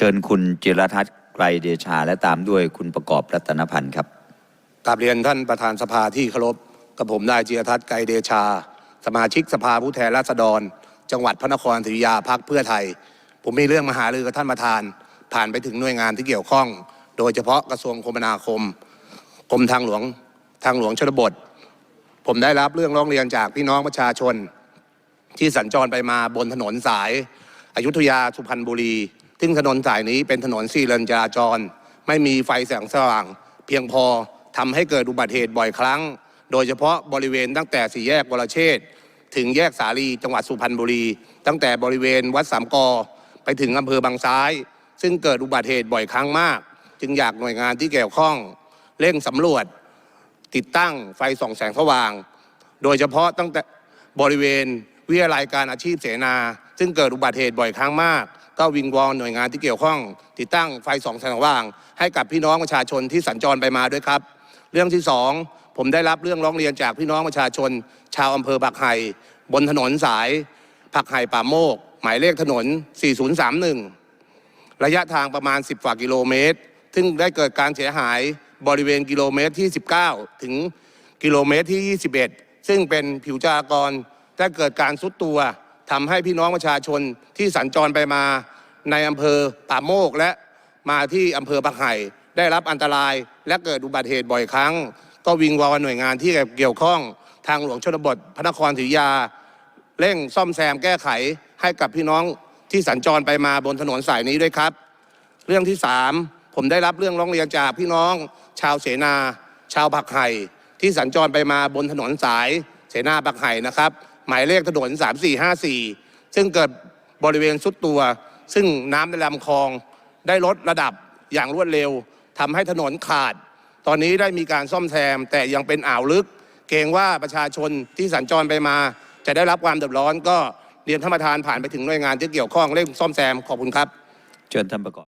เชิญคุณจิรทัศน์ไกรเดชา และตามด้วยคุณประกอบรัตนพันธ์ครับกราบเรียนท่านประธานสภาที่เคารพกับผมนายจิรทัศน์ไกรเดชา สมาชิกสภาผู้แทนราษฎร จังหวัดพระนครศรีอยุธยาพักเพื่อไทย ผมมีเรื่องมาหารือกับท่านประธาน ผ่านไปถึงหน่วยงานที่เกี่ยวข้อง โดยเฉพาะกระทรวงคมนาคมกรมทางหลวงทางหลวงชนบท ผมได้รับเรื่องร้องเรียนจากพี่น้องประชาชน ที่สัญจรไปมาบนถนนสาย อยุธยาสุพรรณบุรี ซึ่งถนนสายนี้เป็นถนนสี่เลนจราจร ไม่มีไฟแสงสว่าง เพียงพอทำให้เกิดอุบัติเหตุบ่อยครั้ง โดยเฉพาะบริเวณตั้งแต่สี่แยกวรเชษถึงแยกสาลีจังหวัดสุพรรณบุรี ตั้งแต่บริเวณวัดสามกอ ไปถึงอำเภอบางซ้าย ซึ่งเกิดอุบัติเหตุบ่อยครั้งมาก จึงอยากหน่วยงานที่เกี่ยวข้อง เร่งสำรวจ ติดตั้งไฟส่องแสงสว่าง โดยเฉพาะตั้งแต่บริเวณวิทยาลัยการอาชีพเสนา ซึ่งเกิดอุบัติเหตุบ่อยครั้งมาก ก็วิงวอนหน่วยงานที่เกี่ยวข้อง ติดตั้งไฟสองแสงสว่าง ให้กับพี่น้องประชาชนที่สัญจรไปมาด้วยครับ เรื่องที่สองผมได้รับเรื่องร้องเรียนจากพี่น้องประชาชน ชาวอำเภอผักไห่บนถนนสายผักไห่ป่าโมก หมายเลขถนน 4031 ระยะทางประมาณ 10ฝ่ากิโลเมตร ซึ่งได้เกิดการเสียหายบริเวณกิโลเมตรที่ 19 ถึงกิโลเมตรที่ 21 ซึ่งเป็นผิวจราจรได้เกิดการซุดตัว ทำให้พี่น้องประชาชนที่สัญจรไปมาในอำเภอป่าโมกและมาที่อำเภอปักไห่ได้รับอันตรายและเกิดอุบัติเหตุบ่อยครั้ง ก็วิงวอนหน่วยงานที่เกี่ยวข้องทางหลวงชนบทพระนครศรีอยุธยา เร่งซ่อมแซมแก้ไขให้กับพี่น้องที่สัญจรไปมาบนถนนสายนี้ด้วยครับ เรื่องที่สามผมได้รับเรื่องร้องเรียนจากพี่น้อง ชาวเสนา ชาวผักไห่ที่สัญจรไปมาบนถนนสายเสนาผักไห่นะครับ หมายเลขถนน 3454 ซึ่งเกิดบริเวณสุดตัว ซึ่งน้ำในลำคลองได้ลดระดับอย่างรวดเร็วทำให้ถนนขาด ตอนนี้ได้มีการซ่อมแซม แต่ยังเป็นอ่าวลึก เกรงว่าประชาชนที่สัญจรไปมา จะได้รับความเดือดร้อนก็เรียนท่านประธานผ่านไปถึงหน่วยงานที่เกี่ยวข้องเร่งซ่อมแซมขอบคุณครับ เชิญท่านประกอบ